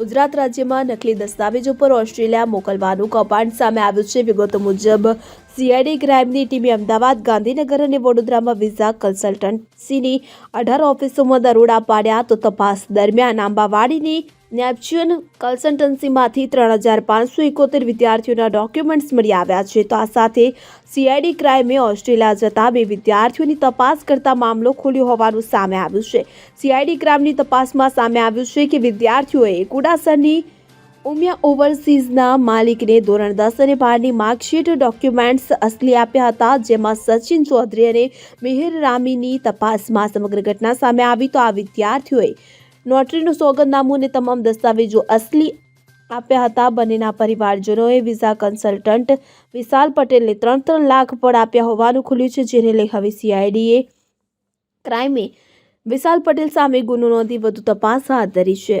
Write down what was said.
ગુજરાત રાજ્યમાં નકલી દસ્તાવેજો પર ઓસ્ટ્રેલિયા મોકલવાનું કૌભાંડ સામે આવ્યું છે. વિગતો મુજબ સીઆઈડી ક્રાઇમની ટીમે અમદાવાદ, ગાંધીનગર અને વડોદરામાં વિઝા કન્સલ્ટન્સીની અઢાર ઓફિસોમાં દરોડા પાડ્યા તો તપાસ દરમિયાન આંબાવાડીની નેપચ્યુન કન્સલ્ટન્સીમાંથી ત્રણ હજાર પાંચસો એકોતેર વિદ્યાર્થીઓના ડોક્યુમેન્ટ્સ મળી આવ્યા છે. તો આ સાથે સીઆઈડી ક્રાઇમે ઓસ્ટ્રેલિયા જતા બે વિદ્યાર્થીઓની તપાસ કરતા મામલો ખોલ્યો હોવાનું સામે આવ્યું છે. સીઆઈડી ક્રાઇમની તપાસમાં સામે આવ્યું છે કે વિદ્યાર્થીઓએ કુડાસરની ઉમિયા ઓવરસીઝના માલિકને ધોરણ દસ અને બારની માર્કશીટ ડોક્યુમેન્ટ્સ અસલી આપ્યા હતા, જેમાં સચિન ચૌધરી અને મિહિર રામીની તપાસમાં સમગ્ર ઘટના સામે આવી તો આ વિદ્યાર્થીઓએ નોટરીનું સોગંદનામું અને તમામ દસ્તાવેજો અસલી આપ્યા હતા. બંનેના પરિવારજનોએ વિઝા કન્સલ્ટન્ટ વિશાલ પટેલને ત્રણ ત્રણ લાખ પણ આપ્યા હોવાનું ખુલ્યું છે, જેને લઈ હવે સીઆઈડીએ ક્રાઇમે વિશાલ પટેલ સામે ગુનો નોંધી વધુ તપાસ હાથ ધરી છે.